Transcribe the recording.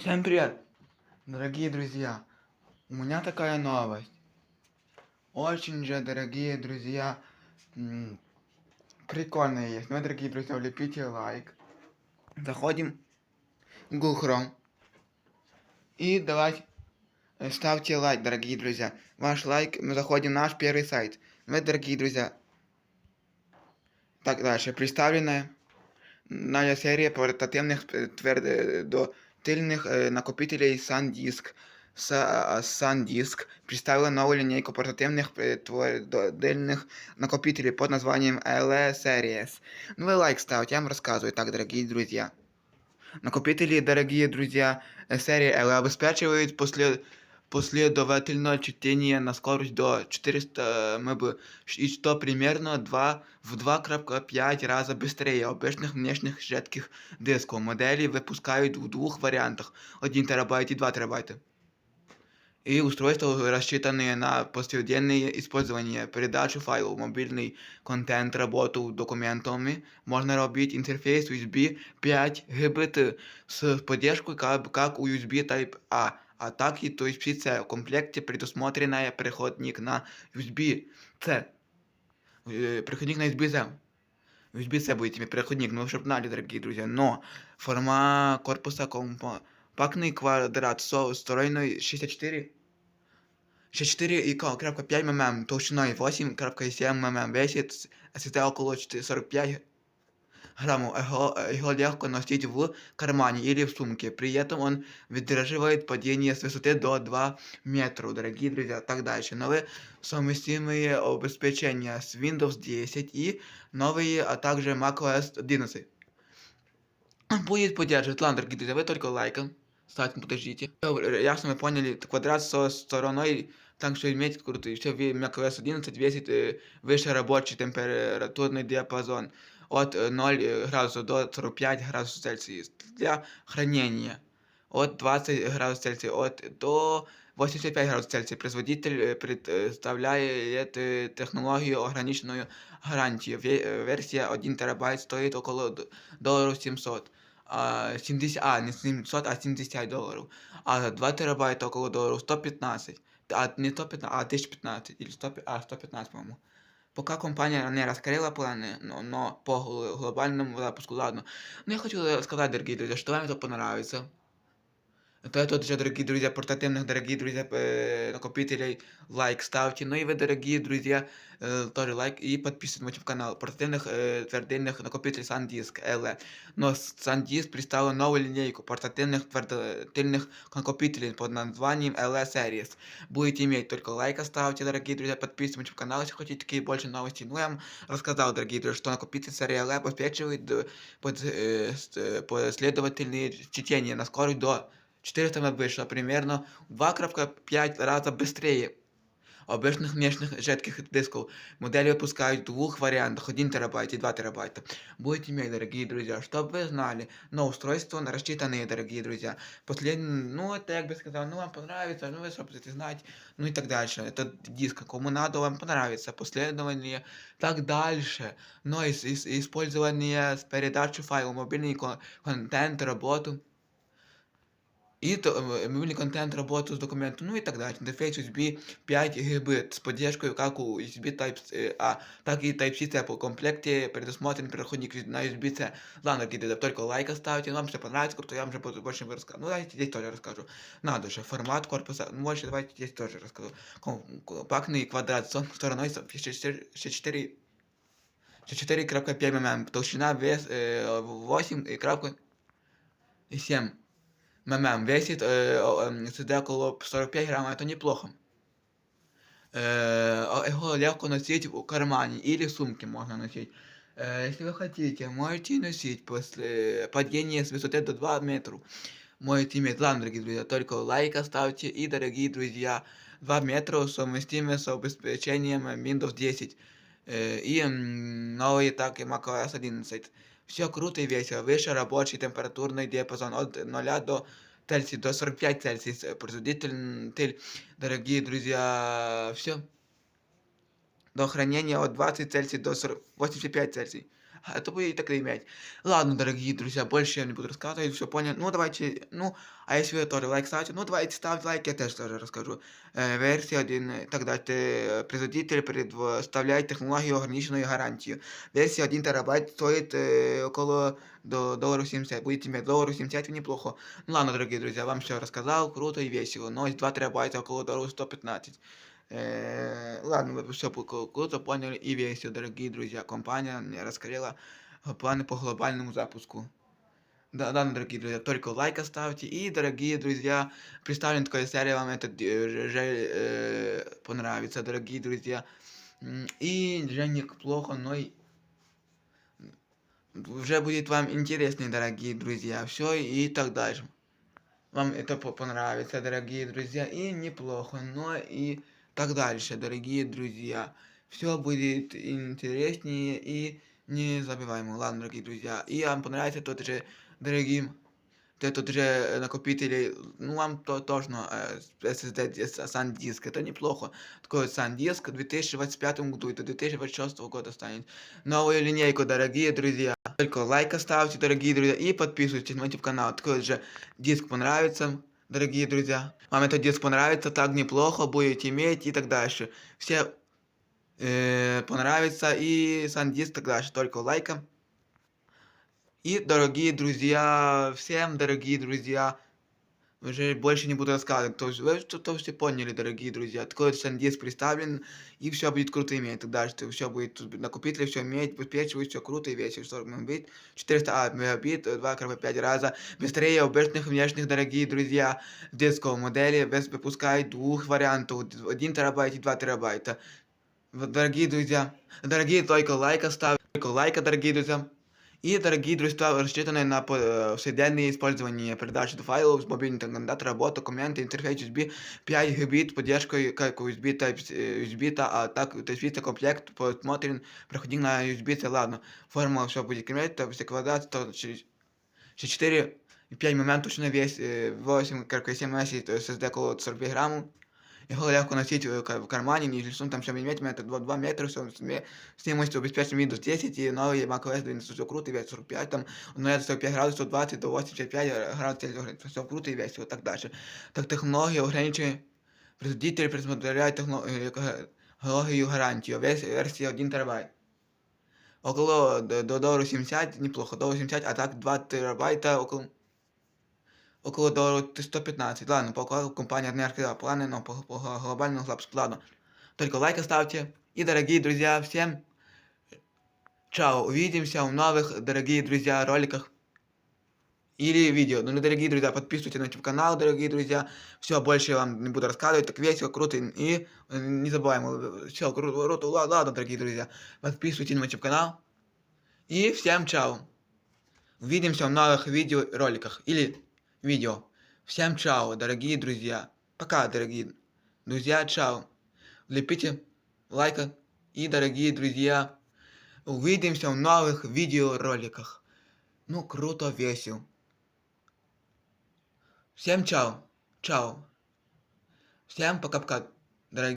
Всем привет, дорогие друзья! У меня такая новость. Очень же, дорогие друзья, м, прикольная есть. Ну, дорогие друзья, влепите лайк. Заходим в Google Chrome. И давайте э, ставьте лайк, дорогие друзья. Ваш лайк, мы заходим на наш первый сайт. Ну, дорогие друзья. Так, дальше. Представленная новая серия портативных э, твердотельных э, накопителей SanDisk. Са- SanDisk представила новую линейку портативных э, твердотельных накопителей под названием LE Series. Ну вы лайк ставьте, я вам рассказываю. Так, дорогие друзья. Накопители, дорогие друзья, э, серии L обеспечивают после последовательное чтение на скорость до 400 МБ, и что примерно 2, в 2.5 раза быстрее обычных внешних жидких дисков. Модели выпускают в двух вариантах, 1 терабайт и 2 терабайта. И устройства, рассчитанные на повседневное использование, передачу файлов, мобильный контент, работу документами, можно робить интерфейс USB 5 GBT с поддержкой как, как у USB Type-A, а так и то есть C. В комплекте предусмотренная переходник на USB-C. Э, Переходник на USB-C. USB-C будет тебе переходник, ну чтобы знали, дорогие друзья. Но форма корпуса компактный квадрат со стороной 64 64,5 мм, толщиной 8,7 мм, весит SSD около 45 граммов. Его, его легко носить в кармане или в сумке. При этом он выдерживает падение с высоты до 2 метров, дорогие друзья. Так дальше. Новые совместимые обеспечения с Windows 10 и новые, а также macOS 11. Будет поддерживать ладно, дорогие друзья, вы только лайком. Ставьте, подождите. Добре, Ясно, мы поняли. Квадрат со стороной так что иметь круто. Еще в macOS 11 весит э, выше рабочий температурный диапазон от э, 0 градусов до 45 градусов Цельсия для хранения. От 20 градусов Цельсия от до 85 градусов Цельсия. Производитель э, представляет э, технологию ограниченную гарантию. Ве- Версия 1 терабайт стоит около д- долларов 700. А, 70, а, не 700, а 70 долларов. А 2 терабайта около долларов 115. А, не 115, а 1015. Или 100, а, 115, по-моему. Пока компания не раскрыла планы, но, но по гл- глобальному запуску, ладно. Но я хочу сказать, дорогие друзья, что вам это понравится. То это же, дорогие друзья, портативных, дорогие друзья, э, накопителей, лайк ставьте. Ну и вы, дорогие друзья, э, тоже лайк и подписывайтесь на канал портативных э, твердильных накопителей SanDisk LE. Но с- SanDisk представила новую линейку портативных твердотельных накопителей под названием LE Series. Будете иметь только лайк ставьте, дорогие друзья, подписывайтесь на канал, если хотите такие больше новости. Ну, я вам рассказал, дорогие друзья, что накопитель серии LE обеспечивает э, под, э, с- э, последовательные чтения на скорость до 400 МБ, что примерно в 2.5 раза быстрее обычных внешних жидких дисков. Модели выпускают в двух вариантах, 1 терабайт и 2 терабайта. Будете иметь, дорогие друзья, чтобы вы знали, но устройства рассчитанные, дорогие друзья. Последний, ну, это, як бы сказал, ну, вам понравится, ну, вы что будете знать, ну, и так дальше. Это диск, кому надо, вам понравится, последование, так дальше. Но ис- ис- использование с передачей файлов, мобильный кон- контент, работу. И то, э, мобильный контент, работу с документом, ну и так далее. Интерфейс USB 5 ГБ с поддержкой как у USB Type-A, так и Type-C по комплекте предусмотрен переходник на USB-C. Ладно, дорогие, только лайк оставьте, вам все понравится, круто, я вам же буду больше рассказывать. Ну, давайте здесь тоже расскажу. Надо же, формат корпуса, ну, больше давайте здесь тоже расскажу. Ком- Компактный квадрат с стороной 64 4,5 мм, толщина вес э, 8,7 мм, весит э, о, эм, сюда около 45 грамм, это неплохо. Э, а его легко носить в кармане или в сумке можно носить. Э, если вы хотите, можете носить после падения с высоты до 2 метров. Можете иметь, ладно, дорогие друзья, только лайк оставьте и, дорогие друзья, 2 метра совместимы с обеспечением Windows 10 э, и м, новые так и macOS 11. Все круто и весело. Выше рабочий температурный диапазон от 0 до Цельсия, до 45 Цельсий. Производитель, дорогие друзья, все. До хранения от 20 Цельсий до 40 85 Цельсий. а это будет так и иметь. Ладно, дорогие друзья, больше я не буду рассказывать, все понял. Ну, давайте, ну, а если вы тоже лайк ставите, ну, давайте ставьте лайк, я тоже тоже расскажу. Е, версія 1, так далі, е, производитель предоставляє технологію ограниченою гарантією. Версия 1 терабайт стоит э, около до долларов 70. Будете иметь долларов 70 неплохо. Ну ладно, дорогие друзья, вам все рассказал, круто и весело. Но 2 терабайта около долларов 115. Э, ладно, вы все круто поняли и весело, дорогие друзья. Компания мне раскрыла планы по глобальному запуску. Да, да, дорогие друзья, только лайк оставьте. И, дорогие друзья, представлена такая серия, вам это э, же э, понравится, дорогие друзья. М, И же неплохо, но и уже будет вам интереснее, дорогие друзья. Все и так дальше. Вам это по- понравится, дорогие друзья, и неплохо, но и так дальше, дорогие друзья. Все будет интереснее и незабываемо. Ладно, дорогие друзья. И вам понравится тот же, дорогим, тот же накопитель, ну вам то точно э, SSD, SanDisk, это неплохо. Такой SanDisk в 2025 году и до 2026 года станет новую линейку, дорогие друзья. Только лайк ставьте, дорогие друзья, и подписывайтесь на YouTube канал. Такой же диск понравится, дорогие друзья. Вам этот диск понравится, так неплохо будете иметь и так дальше. Все э, понравится и сам диск так дальше. Только лайком. И, дорогие друзья, всем дорогие друзья, уже больше не буду рассказывать, то есть вы что-то все поняли, дорогие друзья. Такой вот сандиск представлен, и все будет круто иметь. И дальше все будет тут накопитель, все иметь, обеспечивать, все круто и весело. 40 мегабит, 400 а, мегабит, 2,5 раза быстрее обычных внешних, дорогие друзья, детского модели, без выпускает двух вариантов, 1 терабайт и 2 терабайта. Вот, Дорогие друзья, дорогие, только лайк оставь, только лайка, дорогие друзья. И, дорогие друзья, рассчитанные на по- повседневное использование передачи файлов с мобильного интернета, работа, документы, интерфейс USB, 5 гигабит, поддержка как USB, Type, э, USB, та- а так, Type-C комплект посмотрен, проходи на USB, ладно, формула все будет иметь, то все квадрат, то через 4 і 5 моментів, що на вес 8 7 месяців, то SSD около 45 грамів. Його легко носить в ка- в кармані, ніж лісом там 7 мм, 2, 2 метри, все, стоимость обеспечения Windows 10 и новый macOS 11, все круто весело, 45, там, ну, 45 градусов, 20 до 85 градусов все круто и весело, так дальше. Так технология ограничивает, производитель предоставляет технологию, технологию гарантию, версия 1 терабайт. Около до, до доллара 70, неплохо, доллар 70, а так 2 терабайта, около около доллара 115. Ладно, по указу компания не раскрыла планы, но по, по глобальному запуску. Ладно. Только лайк оставьте. И, дорогие друзья, всем чао. Увидимся в новых, дорогие друзья, роликах или видео. Ну, дорогие друзья, подписывайтесь на YouTube канал, дорогие друзья. Все, больше я вам не буду рассказывать. Так весело, круто. И э, не забываем. Все, круто, круто. Ла- Ладно, дорогие друзья. Подписывайтесь на YouTube канал. И всем чао. Увидимся в новых видео роликах или видео. Всем чао, дорогие друзья. Пока, дорогие друзья, чао. Лепите лайка и, дорогие друзья, увидимся в новых видеороликах. Ну, круто, весело. Всем чао. Чао. Всем пока-пока.